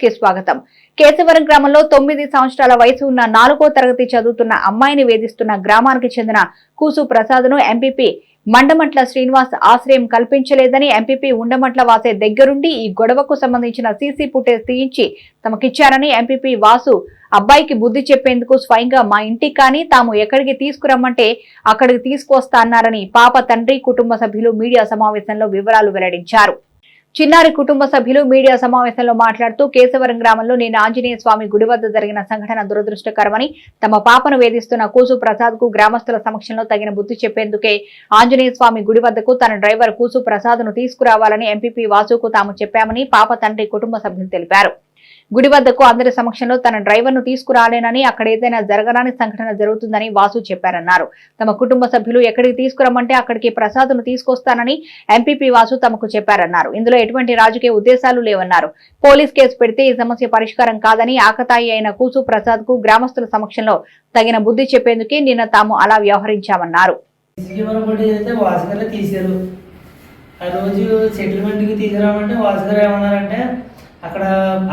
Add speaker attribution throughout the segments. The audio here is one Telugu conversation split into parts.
Speaker 1: కి స్వాగతం. కేశవరం గ్రామంలో తొమ్మిది సంవత్సరాల వయసు ఉన్న నాలుగో తరగతి చదువుతున్న అమ్మాయిని వేధిస్తున్న గ్రామానికి చెందిన కూసు ప్రసాద్ను ఎంపీపీ మండమట్ల శ్రీనివాస్ ఆశ్రయం కల్పించలేదని ఎంపీపీ ఉండమట్ల వాసే దగ్గరుండి ఈ గొడవకు సంబంధించిన సీసీ ఫుటేజ్ తీయించి తమకిచ్చారని ఎంపీపీ వాసు అబ్బాయికి బుద్ధి చెప్పేందుకు స్వయంగా మా ఇంటికి కానీ తాము ఎక్కడికి తీసుకురమ్మంటే అక్కడికి తీసుకొస్తా అన్నారని పాప తండ్రి కుటుంబ సభ్యులు మీడియా సమావేశంలో వివరాలు వెల్లడించారు. చిన్నారి కుటుంబ సభ్యులు మీడియా సమావేశంలో మాట్లాడుతూ కేశవరం గ్రామంలో నిన్న ఆంజనేయ స్వామి గుడి వద్ద జరిగిన సంఘటన దురదృష్టకరమని తమ పాపను వేధిస్తున్న కూసు ప్రసాద్కు గ్రామస్తుల సమక్షంలో తగిన బుద్ధి చెప్పేందుకే ఆంజనేయ స్వామి గుడి వద్దకు తన డ్రైవర్ కూసు ప్రసాద్ను తీసుకురావాలని ఎంపీపీ వాసుకు తాము చెప్పామని పాప తండ్రి కుటుంబ సభ్యులు తెలిపారు. గుడి వద్దకు అందరి సమక్షంలో తన డ్రైవర్ను తీసుకురాలేనని అక్కడ ఏదైనా జరగరాని సంఘటన జరుగుతుందని వాసు చెప్పారన్నారు. తమ కుటుంబ సభ్యులు ఎక్కడికి తీసుకురమ్మంటే అక్కడికి ప్రసాద్ను తీసుకొస్తానని ఎంపీపీ వాసు తమకు చెప్పారన్నారు. ఇందులో ఎటువంటి రాజకీయ ఉద్దేశాలు లేవన్నారు. పోలీస్ కేసు పెడితే ఈ సమస్య పరిష్కారం కాదని ఆకతాయి అయిన కూసు ప్రసాద్కు గ్రామస్తుల సమక్షంలో తగిన బుద్ధి చెప్పేందుకే నిన్న తాము అలా వ్యవహరించామన్నారు.
Speaker 2: ఆ రోజు సెటిల్మెంట్కి తీసుకురామంటే వాసుగారు ఏమన్నారంటే అక్కడ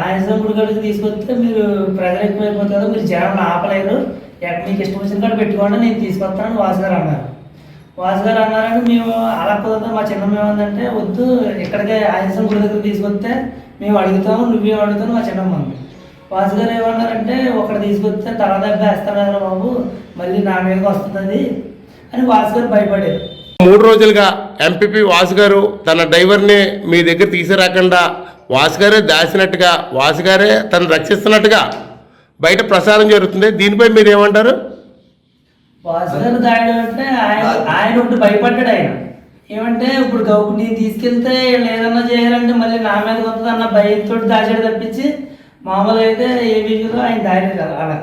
Speaker 2: ఆయాసం గడికి తీసుకొస్తే మీరు ప్రెజర్ ఎక్కువైపోతుందో మీరు జనం ఆపలేరు. ఎక్కడ మీకు ఇష్టం వచ్చిన కాడ పెట్టుకోండి నేను తీసుకొస్తానని వాసుగారు అన్నారు. వాసుగారు అన్నారని మేము అలా కుదరదు మా చిన్నమ్మ ఏమందంటే వద్దు ఇక్కడికే ఆయాసం గుడి దగ్గర తీసుకొస్తే మేము అడుగుతాము నువ్వేం అడుగుతావు మా చిన్నమ్మ ఉంది వాసుగారు ఏమన్నారంటే ఒకటి తీసుకొస్తే తల దెబ్బ వేస్తాను కదా బాబు మళ్ళీ నా మీదకి వస్తుంది అని వాసుగారు భయపడేది
Speaker 3: మూడు రోజులుగా ఎంపీపీ వాసు గారు తన డ్రైవర్ని మీ దగ్గర తీసిరాకుండా వాసు గారే దాచినట్టుగా వాసు గారే తను రక్షిస్తున్నట్టుగా బయట ప్రసారం జరుగుతుంది. దీనిపై మీరు ఏమంటారు
Speaker 2: వాసుగారు దాయడం అంటే ఆయన ఆయన ఒకటి భయపడ్డాడు ఆయన. ఏమంటే ఇప్పుడు గౌ నేను తీసుకెళ్తే వీళ్ళు ఏదన్నా చేయాలంటే మళ్ళీ నా మీద వస్తుంది అన్న భయంతో దాచాడు తప్పించి మామూలుగా అయితే ఏ విషయంలో ఆయన దాయలేదు అలా అలా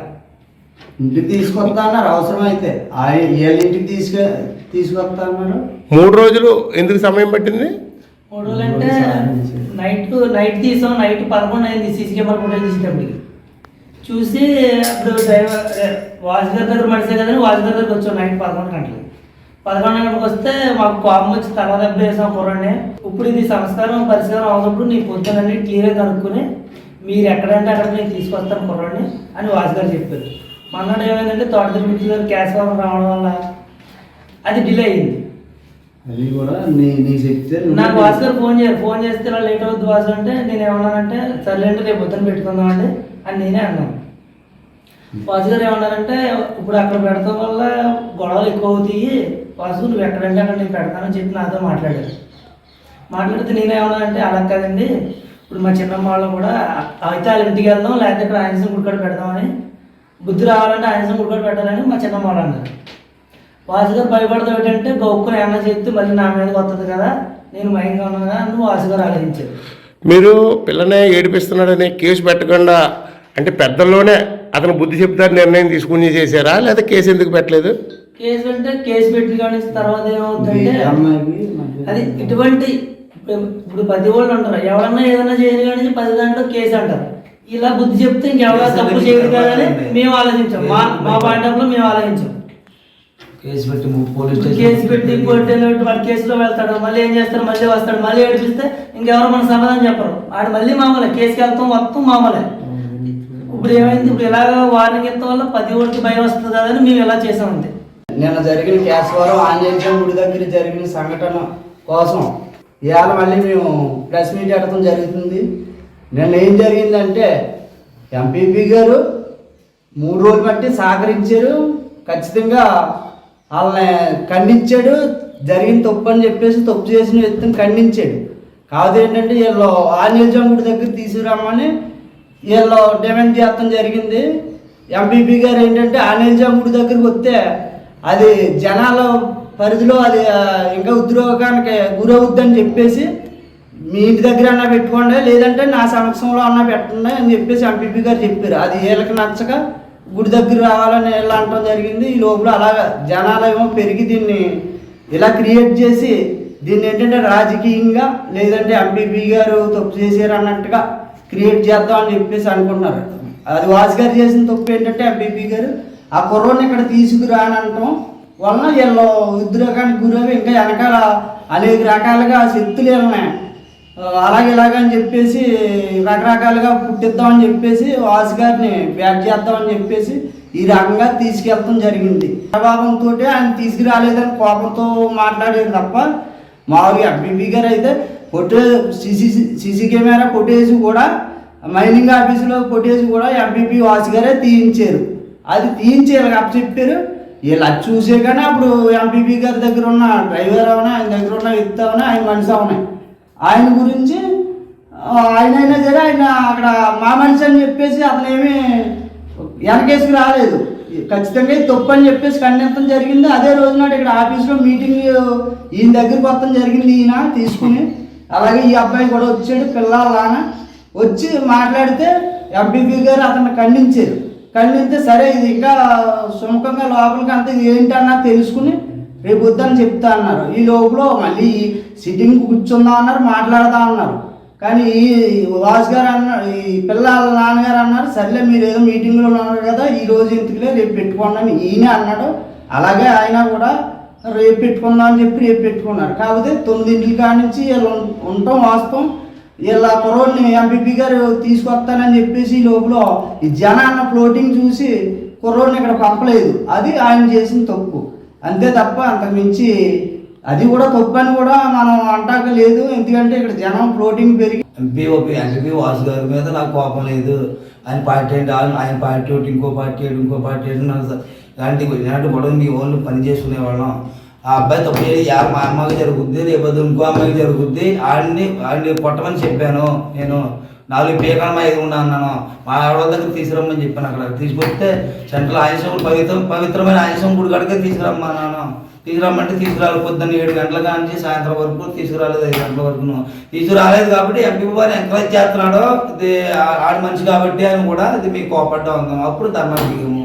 Speaker 4: ఇంటికి తీసుకొస్తా అన్నారు అవసరం అయితే ఆయన ఇంటికి తీసుకు తీసుకొస్తా అన్నారు.
Speaker 3: మూడు రోజులు ఎందుకు సమయం పట్టింది?
Speaker 2: మూడు రోజులు అంటే నైట్ నైట్ తీసాం నైట్ పదకొండు అయింది సీసీ కెమెరా ఫోటో తీసేటప్పటికి. చూసి అప్పుడు డ్రైవర్ వాచ్ గారి దగ్గర మనిషే కదని వాచ్ గారి దగ్గరికి వచ్చాం నైట్ పదకొండు గంటలకి. పదకొండు గంటలకు వస్తే మాకు కోపం వచ్చి తల దెబ్బ వేసాం కుర్రండి ఇప్పుడు ఇది సంస్కారం పరిష్కారం అవునప్పుడు నీ పొద్దునని క్లియర్గా కనుక్కొని మీరు ఎక్కడంటే అక్కడ నేను తీసుకొస్తాను కుర్రండి అని వాచ్ గారు చెప్పారు. మన్నాడు ఏమైందంటే తోట తిరుపతి గారు క్యాష్ ఫారం రావడం వల్ల. అది డిలే అయింది.
Speaker 4: అది కూడా నీ నీ చెప్తే
Speaker 2: నాకు వాసు గారు ఫోన్ చేయాలి. ఫోన్ చేస్తే ఇలా లేట్ అవుద్ది వాసు అంటే నేను ఏమన్నానంటే సర్లేండి రేపు పొద్దున పెట్టుకుందాం అండి అని నేనే అన్నాను వాసు గారు ఏమన్నారంటే ఇప్పుడు అక్కడ పెడతాం వల్ల గొడవలు ఎక్కువ అవుతాయి వాసు నువ్వు ఎక్కడంటే అక్కడ నేను పెడతానని చెప్పి నాతో మాట్లాడారు. మాట్లాడితే నేనేమన్నానంటే అలా కదండి. ఇప్పుడు మా చిన్నమ్మ వాళ్ళు కూడా అయితే వాళ్ళ ఇంటికి వెళ్దాం లేకపోతే ఇక్కడ ఆయనసం గుడికాడ పెడదామని బుద్ధి రావాలంటే ఆయనసం గుడికాడ పెట్టాలని మా చిన్నమ్మ వాళ్ళు అన్నారు. వాసు గారు భయపడతావు ఏంటంటే గౌక్కుని ఏమన్నా చెప్తే మళ్ళీ నా మీదకి వస్తుంది కదా నేను భయంగా ఉన్నాను కదా అని వాసు గారు ఆలోచించారు
Speaker 3: మీరు పిల్లనే ఏడిపిస్తున్నాడని కేసు పెట్టకుండా అంటే పెద్దల్లోనే అతను బుద్ధి చెప్తారు నిర్ణయం తీసుకుని చేశారా? లేదా కేసు ఎందుకు పెట్టలేదు?
Speaker 2: కేసు అంటే కేసు పెట్టిన కానీ తర్వాత ఏమవుతుందంటే అది ఇటువంటి ఇప్పుడు పది వాళ్ళు ఉంటారు ఎవరన్నా ఏదైనా చేయని కానీ పది దాంట్లో కేసు అంటారు. ఇలా బుద్ధి చెప్తే ఇంకెవరో తప్పు చేయదు కదా అని మేము ఆలోచించాం. మా మా పాయింట్ ఆఫ్లో మేము ఆలోచించాం.
Speaker 5: కేసు పెట్టి ము- పోలీస్
Speaker 2: కేసు పెట్టి కోర్టు వాడు కేసులో వెళ్తాడు మళ్ళీ ఏం చేస్తాడు మళ్ళీ వస్తాడు మళ్ళీ ఏడిపిస్తే ఇంకెవరు మన సమాధానం చెప్పరు. ఆడు మళ్ళీ మామూలే కేసుకి వెళ్తాం మొత్తం మామూలే. ఇప్పుడు ఏమైంది? ఇప్పుడు ఇలాగ వార్నింగ్ ఇస్తాం వల్ల పది ఓడికి భయం వస్తుంది అని మేము ఇలా చేసాం అంతే
Speaker 4: నిన్న జరిగిన కేశవరం ఆంజనేయ గుడి దగ్గర జరిగిన సంఘటన కోసం ఇవాళ మళ్ళీ మేము ప్రెస్ మీట్ పెట్టడం జరుగుతుంది. నిన్న ఏం జరిగిందంటే ఎంపీపీ గారు మూడు రోజులు బట్టి సహకరించారు. ఖచ్చితంగా వాళ్ళని ఖండించాడు జరిగిన తప్పు అని చెప్పేసి తప్పు చేసిన వ్యక్తిని ఖండించాడు. కాదు ఏంటంటే వీళ్ళు ఆంజనేయ దగ్గర తీసుకురమ్మని వీళ్ళు డిమాండ్ చేస్తాం జరిగింది. ఎంపీపీ గారు ఏంటంటే ఆంజనేయ దగ్గరికి వస్తే అది జనాల పరిధిలో అది ఇంకా ఉద్రోగానికి గురవుద్దని చెప్పేసి మీ ఇంటి దగ్గర అన్నా పెట్టుకోండి లేదంటే నా సమక్షంలో అన్నా పెట్టండి అని చెప్పేసి ఎంపీపీ గారు చెప్పారు. అది వీళ్ళకి నచ్చక గుడి దగ్గర రావాలని ఇలా అనటం జరిగింది? ఈ లోపల అలాగా జనాలు ఏమో పెరిగి దీన్ని ఇలా క్రియేట్ చేసి దీన్ని ఏంటంటే రాజకీయంగా లేదంటే ఎంపీపీ గారు తప్పు చేశారు అన్నట్టుగా క్రియేట్ చేద్దాం అని చెప్పేసి అనుకుంటున్నారు. అది వాసు గారు చేసిన తప్పు ఏంటంటే ఎంపీపీ గారు ఆ కుర్రోని ఇక్కడ తీసుకురానంటాం వలన వీళ్ళు ఉద్రేకానికి గురవి ఇంకా వెనకాల అనేక రకాలుగా శక్తులు ఉన్నాయి అలాగే ఇలాగ అని చెప్పేసి రకరకాలుగా పుట్టిద్దామని చెప్పేసి వాసు గారిని బ్యాక్ చేద్దామని చెప్పేసి ఈ రకంగా తీసుకెళ్ళడం జరిగింది. ప్రభావంతో ఆయన తీసుకురాలేదని కోపంతో మాట్లాడేది తప్ప మామూలుగా ఎంపీపీ గారు అయితే photo CC CC camera footage కూడా మైనింగ్ ఆఫీసులో ఫుటేజ్ కూడా ఎంపీపీ వాసు గారే తీయించారు. అది తీయించారు వీళ్ళకి అప్పచెప్పారు వీళ్ళు అది చూసే కానీ అప్పుడు ఎంపీపీ గారి దగ్గర ఉన్న డ్రైవర్ అవునా ఆయన దగ్గర ఉన్న వ్యక్తి అవునా ఆయన మనిషి అవునాయి ఆయన గురించి ఆయన అయినా సరే ఆయన అక్కడ మా మనిషి అని చెప్పేసి అతనేమి వెనకేసుకు రాలేదు. ఖచ్చితంగా తప్పు అని చెప్పేసి ఖండించడం జరిగింది. అదే రోజు నాడు ఇక్కడ ఆఫీస్లో మీటింగ్ ఈయన దగ్గరికి వస్తాం జరిగింది ఈయన తీసుకుని. అలాగే ఈ అబ్బాయి కూడా వచ్చాడు పిల్లలాన. వచ్చి మాట్లాడితే ఎంపీపీ గారు అతన్ని ఖండించారు. ఖండిస్తే సరే ఇది ఇంకా సుముఖంగా లోపలికి అంత ఇది ఏంటన్నా తెలుసుకుని రేపు వద్దని చెప్తా అన్నారు. ఈ లోపల మళ్ళీ సిట్టింగ్ కూర్చుందాం అన్నారు మాట్లాడదాం అన్నారు. కానీ ఈ వాస్ గారు అన్న ఈ పిల్లల నాన్నగారు అన్నారు సర్లే మీరు ఏదో మీటింగ్లో ఉన్నారు కదా ఈ రోజు ఇంతకులే రేపు పెట్టుకోండి అని ఈయన అన్నాడు. అలాగే ఆయన కూడా రేపు పెట్టుకుందాం అని చెప్పి రేపు పెట్టుకున్నారు. కాకపోతే తొమ్మిదింటికి కాడి నుంచి వీళ్ళు ఉండటం వాస్తవం. వీళ్ళ కుర్రోడిని ఎంపీపీ గారు తీసుకొస్తానని చెప్పేసి ఈ లోపల ఈ జనాన్న ఫ్లోటింగ్ చూసి కుర్రోడిని ఇక్కడ పంపలేదు. అది ఆయన చేసిన తప్పు. అంతే తప్ప అంతకుమించి అది కూడా తప్పని అని కూడా మనం అంటాక లేదు. ఎందుకంటే ఇక్కడ జనం ప్రోటీన్ పెరిగి
Speaker 5: ఎంపీఓపీ ఎంపీ వాసు గారి మీద నాకు కోపం లేదు. ఆయన పార్టీ అంటే ఆయన ఆయన పార్టీ ఒకటి ఇంకో పార్టీ ఏంటి ఇంకో పార్టీ ఏంటి నాకు స- ఇలాంటి ఇలాంటి గొడవ మీ ఓన్లు పని చేసుకునేవాళ్ళం ఆ అబ్బాయి తప్పు చేసి యా మా అమ్మకి జరుగుద్ది రేపొద్దు ఇంకో అమ్మాయికి జరుగుద్ది. ఆడిని ఆడిని కొట్టమని చెప్పాను నేను. నాలుగు పీకల ఐదు ఉన్నా అన్నాను. మా ఆవిడ దగ్గర తీసుకురమ్మని చెప్పాను అక్కడ. తీసుకొస్తే సెంట్రల్ ఆయుషం పవిత్ర పవిత్రమైన ఆయుషం గుడి కాడికే తీసుకురమ్మన్నాను తీసుకురమ్మంటే తీసుకురాలి పొద్దున్న ఏడు గంటల కాంచి సాయంత్రం వరకు తీసుకురాలేదు ఐదు గంటల వరకు. తీసుకురాలేదు కాబట్టి ఎంపీ వారు ఎంకరేజ్ చేస్తున్నాడు. ఇది ఆడి మనిషి కాబట్టి అని కూడా ఇది మీకు కోపడ్డా ఉందాం అప్పుడు దిగము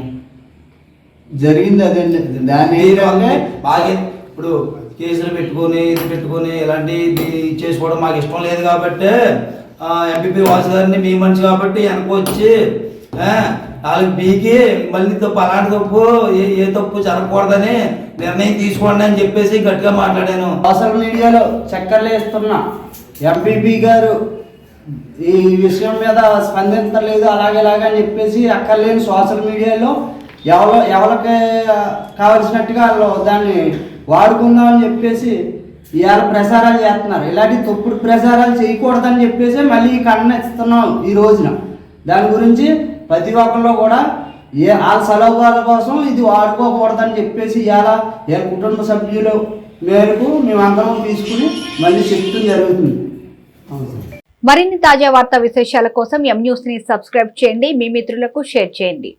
Speaker 4: జరిగింది అదండి
Speaker 5: దీని బాగా ఇప్పుడు కేసులు పెట్టుకొని ఇది పెట్టుకొని ఇలాంటి ఇది చేసుకోవడం మాకు ఇష్టం లేదు కాబట్టి ఎంపీపీ వాసుదారిని మీ మనిషి కాబట్టి వెనక వచ్చి బీకి మళ్ళీ తప్పు అలాంటి తప్పు ఏ ఏ తప్పు జరగకూడదని నిర్ణయం తీసుకోండి అని చెప్పేసి గట్టిగా మాట్లాడాను.
Speaker 4: సోషల్ మీడియాలో చక్కర్లు వేస్తున్నా ఎంపీపీ గారు ఈ విషయం మీద స్పందించలేదు అలాగే ఇలాగే అని చెప్పేసి అక్కర్లేని సోషల్ మీడియాలో ఎవరు ఎవరికి కావలసినట్టుగా వాళ్ళు దాన్ని వాడుకుందామని చెప్పేసి ఇవాళ ప్రసారాలు చేస్తున్నారు. ఇలాంటి తప్పుడు ప్రసారాలు చేయకూడదని చెప్పేసి మళ్ళీ ఈ ఖండన ఇస్తున్నాం ఈ రోజున. దాని గురించి ప్రతి ఒక్కళ్ళు కూడా ఏ వాళ్ళ సలహాల కోసం ఇది వాడుకోకూడదని చెప్పేసి ఇవాళ ఏ కుటుంబ సభ్యులు మేరకు మేమందరం తీసుకుని మళ్ళీ చెప్తూ జరుగుతుంది.
Speaker 1: మరిన్ని తాజా వార్తా విశేషాల కోసం ఎం న్యూస్ని సబ్స్క్రైబ్ చేయండి. మీ మిత్రులకు షేర్ చేయండి.